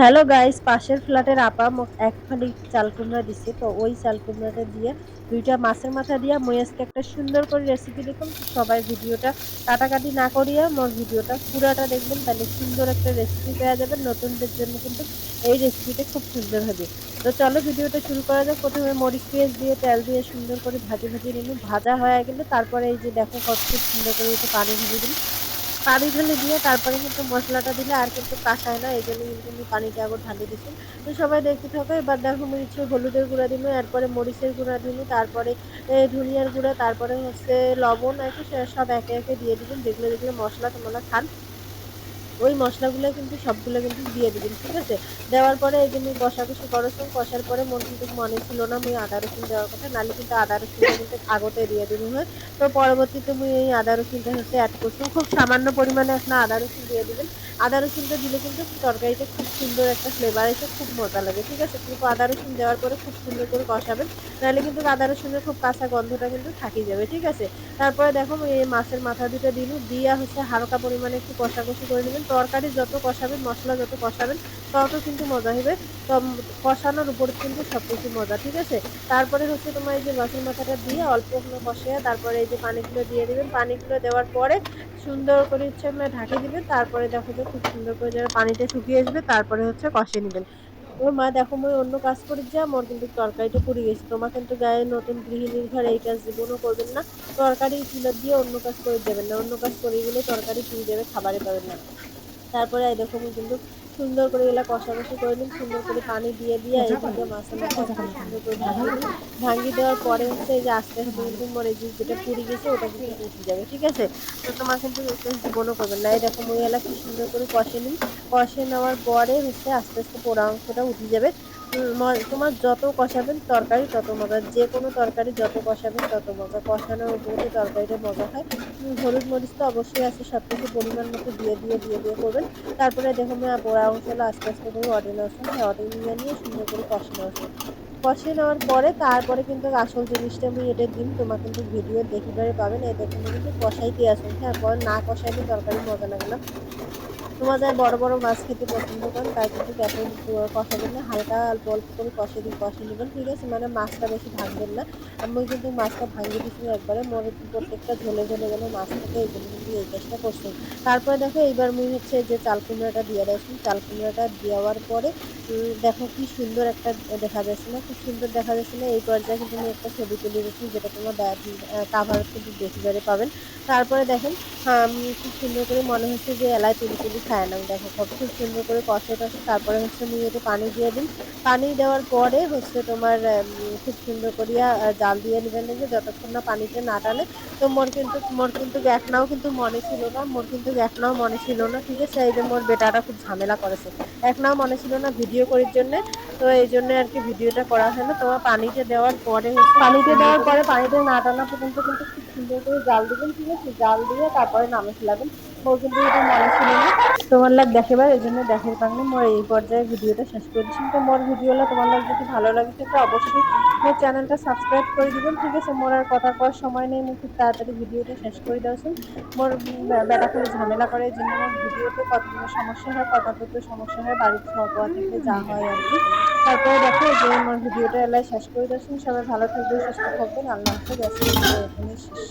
Hello guys, পাশের ফ্ল্যাটের আপা এক ফালি চাল কুমড়া দিছে। তো ওই চাল কুমড়াটা দিয়ে, দুইটা মাছের মাথা দিয়ে মই আজকে একটা সুন্দর করে রেসিপি দেখুন। সবাই ভিডিওটা কাটাকাটি না করিয়া মোর ভিডিওটা পুরাটা দেখবেন, তাহলে সুন্দর একটা রেসিপি পেয়ে যাবেন। নতুনদের জন্য কিন্তু এই রেসিপিটা খুব সুন্দর হবে। তো চলো ভিডিওটা শুরু করা যাক। প্রথমে মরিচ পেঁয়াজ দিয়ে তেল দিয়ে সুন্দর করে ভাজি ভাজি নিন ভাজা হয়ে গেলে তারপরে এই যে দেখো কত সুন্দর করে একটু পানি ভেজে দিন পানি ঢেলে দিয়ে তারপরে কিন্তু মশলাটা দিলে আর কিন্তু কাঁচায় না এই জন্য কিন্তু আমি পানিটা আবার ঢালি দিচ্ছি তো সবাই দেখতে থাকো, এবার দেখো মরিচে হলুদের গুঁড়া দিলো এরপরে মরিচের গুঁড়া দিল তারপরে ধনিয়ার গুঁড়া, তারপরে হচ্ছে লবণ আর সব একে একে দিয়ে দিবেন, যেগুলো যেগুলো মশলা তোমরা খান। ওই মশলাগুলো কিন্তু সবগুলো কিন্তু দিয়ে দিবেন, ঠিক আছে? দেওয়ার পরে এই যে আমি কষাকষি করছিলাম কষার পরে মন কিন্তু মনে ছিল না আমি আদা রসুন দেওয়ার কথা, নাহলে কিন্তু আদা রসুনটা কিন্তু আগতে দিয়ে দিবি হয়। তো পরবর্তীতে আমি এই আদা রসুনটা হচ্ছে অ্যাড করছিলাম খুব সামান্য পরিমাণে এখন আদা রসুন দিয়ে দিবেন। আদা রসুনটা দিলে কিন্তু তরকারিতে খুব সুন্দর একটা ফ্লেভার এসে খুব মজা লাগে, ঠিক আছে? কিন্তু আদা রসুন দেওয়ার পরে খুব সুন্দর করে কষাবেন, নাহলে কিন্তু আদা রসুনের খুব কাঁচা গন্ধটা কিন্তু থাকি যাবে, ঠিক আছে? তারপরে দেখো, এই মাছের মাথা দুটো দিন দিয়া হচ্ছে হালকা পরিমাণে একটু কষাকষি করে নেবেন তরকারি যত কষাবেন, মশলা যত কষাবেন তত কিন্তু মজা হবে। তো কষানোর উপর কিন্তু সব কিছু মজা, ঠিক আছে? তারপরে হচ্ছে তোমার এই যে মাছের মাথাটা দিয়ে অল্প কোনো কষিয়ে, তারপরে এই যে পানিগুলো দিয়ে দেবেন। পানিগুলো দেওয়ার পরে সুন্দর করে ইচ্ছে আপনার ঢাকে দিবেন। তারপরে দেখো যে খুব সুন্দর করে যারা পানিটা শুকিয়ে আসবে, তারপরে হচ্ছে কষে নেবেন। ওর মা দেখো, মই অন্য কাজ করে যা মোর কিন্তু তরকারিটা পুড়ে গেছে। তোমার কিন্তু গায়ে নতুন গৃহিণীর ঘরে এই কাজ জীবনও করবেন না। তরকারি চুলা দিয়ে অন্য কাজ করে দেবেন না। অন্য কাজ করে গেলে তরকারি পুড়ে যাবে, খাবারে পাবেন না। তারপরে এই দেখো কিন্তু সুন্দর করে এগুলো কষাকষি করে নিন সুন্দর করে পানি দিয়ে দিয়ে এই দিকে মাছের সুন্দর করে ভাঙিয়ে দিন ভাঙিয়ে দেওয়ার পরে হচ্ছে যে আস্তে আস্তে মরে যে যেটা পুড়ে গেছে ওটা কিন্তু উঠে যাবে, ঠিক আছে? তো তোমার কিন্তু জীবনও করবেন না। এই দেখো মই এলা কি সুন্দর করে কষে নিন কষে নেওয়ার পরে হচ্ছে আস্তে আস্তে পোড়া অংশটা উঠে যাবে। তোমার যত কষাবেন তরকারি তত মজা। যে কোনো তরকারি যত কষাবেন তত মজা। কষানোর উপরে তরকারিটা মজা হয়। হলুদ মরিচ তো অবশ্যই আছে সব কিছু পরিমাণ মতো দিয়ে দিয়ে দিয়ে দিয়ে করবেন। তারপরে দেখুন পোড়া অংশগুলো আস্তে আস্তে করে অডিন আসুন অডিন নিয়ে সুন্দর করে কষানো আসুন কষিয়ে নেওয়ার পরে তারপরে কিন্তু আসল জিনিসটা আমি এটা দিন তোমার কিন্তু ভিডিও দেখিবারে পাবেন। এই দেখুন কিন্তু কষাইতে আসুন। হ্যাঁ না কষাইলে তরকারি মজা লাগে না। তোমার যারা বড় বড় মাছ খেতে পছন্দ করেন, তাই কিন্তু এত কষাবেন না হালকা অল্প অল্প করে কষে দিয়ে কষে নেবেন, ঠিক আছে? মানে মাছটা বেশি ভাঙবেন না। আমি কিন্তু মাছটা ভাঙিয়ে দিচ্ছি একবারে মোর প্রত্যেকটা ঝোলে ঝোলে গেলে মাছ থেকে এই জন্য কিন্তু এই কাজটা করছি। তারপরে দেখো, এইবার মুই হচ্ছে যে চাল কুমড়াটা দিয়ে দিয়েছি চাল কুমড়াটা দেওয়ার পরে দেখো কি সুন্দর একটা দেখা যাচ্ছে না, খুব সুন্দর দেখা যাচ্ছে না। এই পর্যায়ে কিন্তু আমি একটা ছবি তুলে রেখেছি যেটা তোমার কাভার কিন্তু বেশিবারে পাবেন। তারপরে দেখেন খুব সুন্দর করে মনে হচ্ছে যে এলাই তুলি তুলি খায় না দেখো, কত খুব সুন্দর করে কষে টসে তারপরে হচ্ছে আমি একটু পানি দিয়ে দিন পানি দেওয়ার পরে হচ্ছে তোমার খুব সুন্দর করিয়া জাল দিয়ে নেবেন যে যতক্ষণ না পানিতে না টানে। তো মোর কিন্তু মোর কিন্তু গ্যাকনাও কিন্তু মনে ছিল না, মোর কিন্তু গ্যাকনাও মনে ছিল না, ঠিক আছে? এই যে মোর বেটাটা খুব ঝামেলা করেছে। একনাও মনে ছিল না ভিডিও করার জন্যে, তো এই জন্য আর কি ভিডিওটা করা হয় না। তোমার পানিতে দেওয়ার পরে পানিতে দেওয়ার পরে পানিতে না টানা পর্যন্ত কিন্তু খুব সুন্দর করে জাল দিবেন, ঠিক আছে? জাল দিয়ে তারপরে নামে ফেলাবেন। ও কিন্তু এটা মনে ছিল না। তোমার লাগ দেখেবার, এই জন্য দেখার কারণে মোর এই পর্যায়ে ভিডিওটা শেষ করেছি। তো মোর ভিডিওটা তোমার লাগ যদি ভালো লাগে সেটা অবশ্যই মোর চ্যানেলটা সাবস্ক্রাইব করে দিবেন। ঠিক আছে, মোর আর কথা কওয়ার সময় নেই। খুব তাড়াতাড়ি ভিডিওটা শেষ করে দেওয়াছেন মোর বেটা করে ঝামেলা করে, এই জন্য আমার ভিডিওতে কত সমস্যা হয় কথা বলতে সমস্যা হয় বাড়িতে সবাই থেকে যা হয় আর কি। তারপরে দেখো যে আমার ভিডিওটা এলাই শেষ করে দেওয়াছেন সবাই ভালো থাকবেন, সুস্থ থাকবেন। আল্লাহ হাফেজ এখানে শেষ